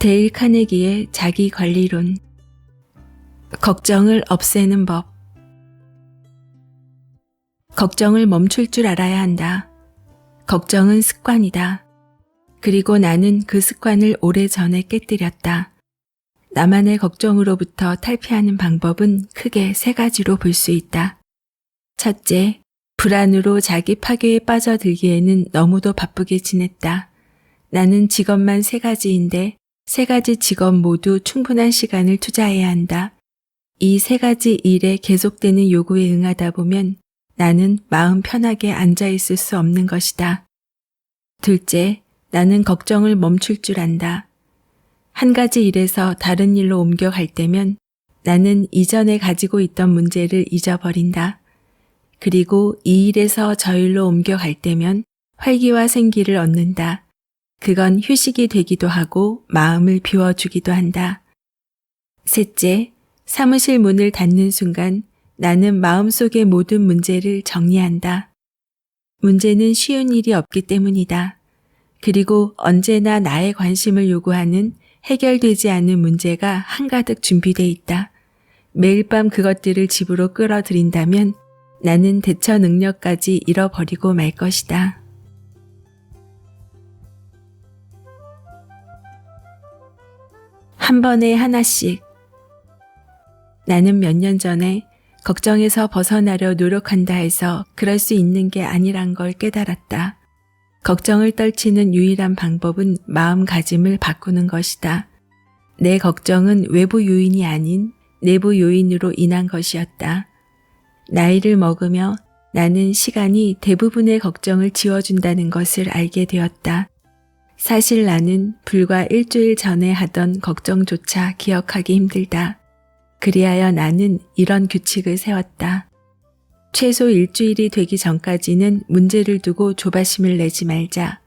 데일 카네기의 자기 관리론 걱정을 없애는 법 걱정을 멈출 줄 알아야 한다. 걱정은 습관이다. 그리고 나는 그 습관을 오래전에 깨뜨렸다. 나만의 걱정으로부터 탈피하는 방법은 크게 세 가지로 볼 수 있다. 첫째, 불안으로 자기 파괴에 빠져들기에는 너무도 바쁘게 지냈다. 나는 직업만 세 가지인데 세 가지 직업 모두 충분한 시간을 투자해야 한다. 이 세 가지 일에 계속되는 요구에 응하다 보면 나는 마음 편하게 앉아 있을 수 없는 것이다. 둘째, 나는 걱정을 멈출 줄 안다. 한 가지 일에서 다른 일로 옮겨갈 때면 나는 이전에 가지고 있던 문제를 잊어버린다. 그리고 이 일에서 저 일로 옮겨갈 때면 활기와 생기를 얻는다. 그건 휴식이 되기도 하고 마음을 비워주기도 한다. 셋째, 사무실 문을 닫는 순간 나는 마음속의 모든 문제를 정리한다. 문제는 쉬운 일이 없기 때문이다. 그리고 언제나 나의 관심을 요구하는 해결되지 않은 문제가 한가득 준비돼 있다. 매일 밤 그것들을 집으로 끌어들인다면 나는 대처 능력까지 잃어버리고 말 것이다. 한 번에 하나씩. 나는 몇 년 전에 걱정에서 벗어나려 노력한다 해서 그럴 수 있는 게 아니란 걸 깨달았다. 걱정을 떨치는 유일한 방법은 마음가짐을 바꾸는 것이다. 내 걱정은 외부 요인이 아닌 내부 요인으로 인한 것이었다. 나이를 먹으며 나는 시간이 대부분의 걱정을 지워준다는 것을 알게 되었다. 사실 나는 불과 일주일 전에 하던 걱정조차 기억하기 힘들다. 그리하여 나는 이런 규칙을 세웠다. 최소 일주일이 되기 전까지는 문제를 두고 조바심을 내지 말자.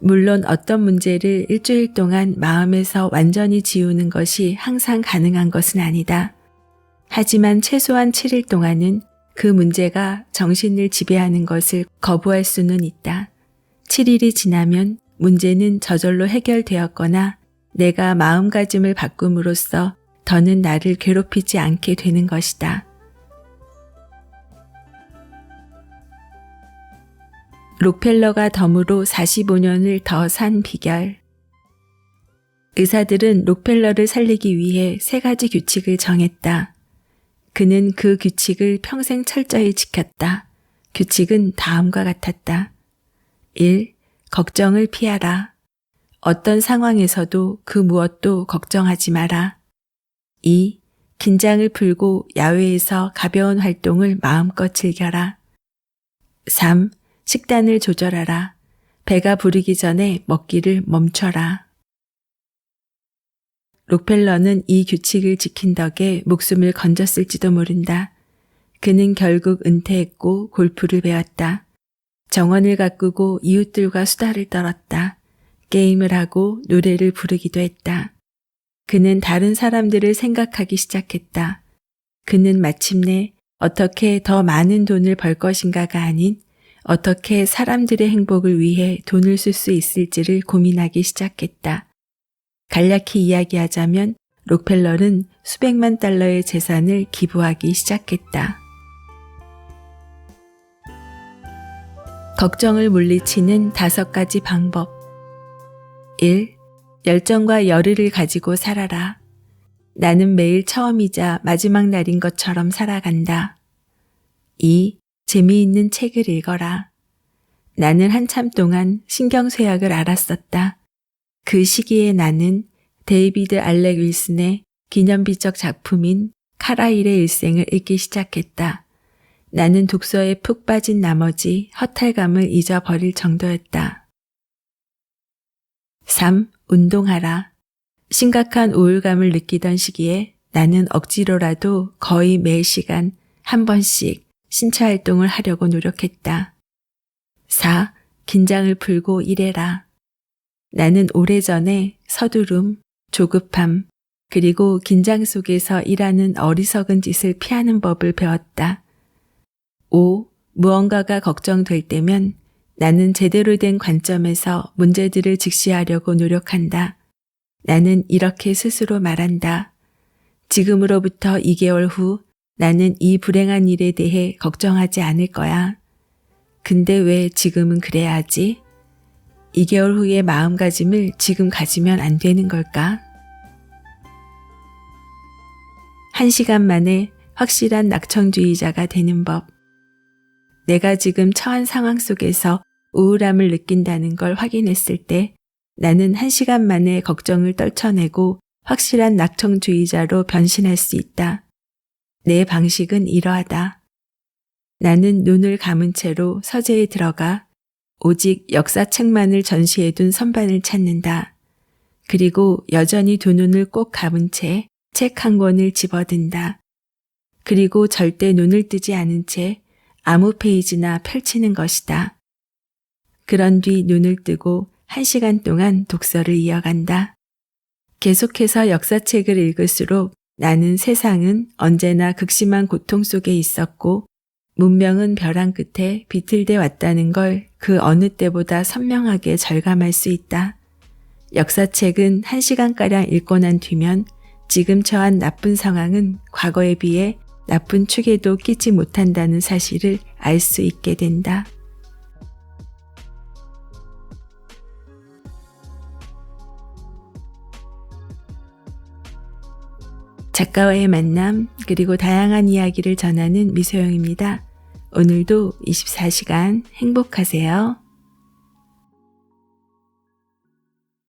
물론 어떤 문제를 일주일 동안 마음에서 완전히 지우는 것이 항상 가능한 것은 아니다. 하지만 최소한 7일 동안은 그 문제가 정신을 지배하는 것을 거부할 수는 있다. 7일이 지나면 문제는 저절로 해결되었거나 내가 마음가짐을 바꿈으로써 더는 나를 괴롭히지 않게 되는 것이다. 록펠러가 덤으로 45년을 더 산 비결. 의사들은 록펠러를 살리기 위해 세 가지 규칙을 정했다. 그는 그 규칙을 평생 철저히 지켰다. 규칙은 다음과 같았다. 1. 걱정을 피하라. 어떤 상황에서도 그 무엇도 걱정하지 마라. 2. 긴장을 풀고 야외에서 가벼운 활동을 마음껏 즐겨라. 3. 식단을 조절하라. 배가 부르기 전에 먹기를 멈춰라. 록펠러는 이 규칙을 지킨 덕에 목숨을 건졌을지도 모른다. 그는 결국 은퇴했고 골프를 배웠다. 정원을 가꾸고 이웃들과 수다를 떨었다. 게임을 하고 노래를 부르기도 했다. 그는 다른 사람들을 생각하기 시작했다. 그는 마침내 어떻게 더 많은 돈을 벌 것인가가 아닌 어떻게 사람들의 행복을 위해 돈을 쓸 수 있을지를 고민하기 시작했다. 간략히 이야기하자면 록펠러는 수백만 달러의 재산을 기부하기 시작했다. 걱정을 물리치는 다섯 가지 방법. 1. 열정과 열의를 가지고 살아라. 나는 매일 처음이자 마지막 날인 것처럼 살아간다. 2. 재미있는 책을 읽어라. 나는 한참 동안 신경쇠약을 알았었다. 그 시기에 나는 데이비드 알렉 윌슨의 기념비적 작품인 카라일의 일생을 읽기 시작했다. 나는 독서에 푹 빠진 나머지 허탈감을 잊어버릴 정도였다. 3. 운동하라. 심각한 우울감을 느끼던 시기에 나는 억지로라도 거의 매 시간 한 번씩 신체 활동을 하려고 노력했다. 4. 긴장을 풀고 일해라. 나는 오래전에 서두름, 조급함, 그리고 긴장 속에서 일하는 어리석은 짓을 피하는 법을 배웠다. 5. 무언가가 걱정될 때면 나는 제대로 된 관점에서 문제들을 직시하려고 노력한다. 나는 이렇게 스스로 말한다. 지금으로부터 2개월 후 나는 이 불행한 일에 대해 걱정하지 않을 거야. 근데 왜 지금은 그래야 하지? 2개월 후의 마음가짐을 지금 가지면 안 되는 걸까? 한 시간 만에 확실한 낙천주의자가 되는 법. 내가 지금 처한 상황 속에서 우울함을 느낀다는 걸 확인했을 때 나는 한 시간 만에 걱정을 떨쳐내고 확실한 낙천주의자로 변신할 수 있다. 내 방식은 이러하다. 나는 눈을 감은 채로 서재에 들어가 오직 역사책만을 전시해둔 선반을 찾는다. 그리고 여전히 두 눈을 꼭 감은 채 책 한 권을 집어든다. 그리고 절대 눈을 뜨지 않은 채 아무 페이지나 펼치는 것이다. 그런 뒤 눈을 뜨고 한 시간 동안 독서를 이어간다. 계속해서 역사책을 읽을수록 나는 세상은 언제나 극심한 고통 속에 있었고 문명은 벼랑 끝에 비틀대 왔다는 걸 그 어느 때보다 선명하게 절감할 수 있다. 역사책은 한 시간가량 읽고 난 뒤면 지금 처한 나쁜 상황은 과거에 비해 나쁜 축에도 끼지 못한다는 사실을 알 수 있게 된다. 작가와의 만남, 그리고 다양한 이야기를 전하는 미소영입니다. 오늘도 24시간 행복하세요.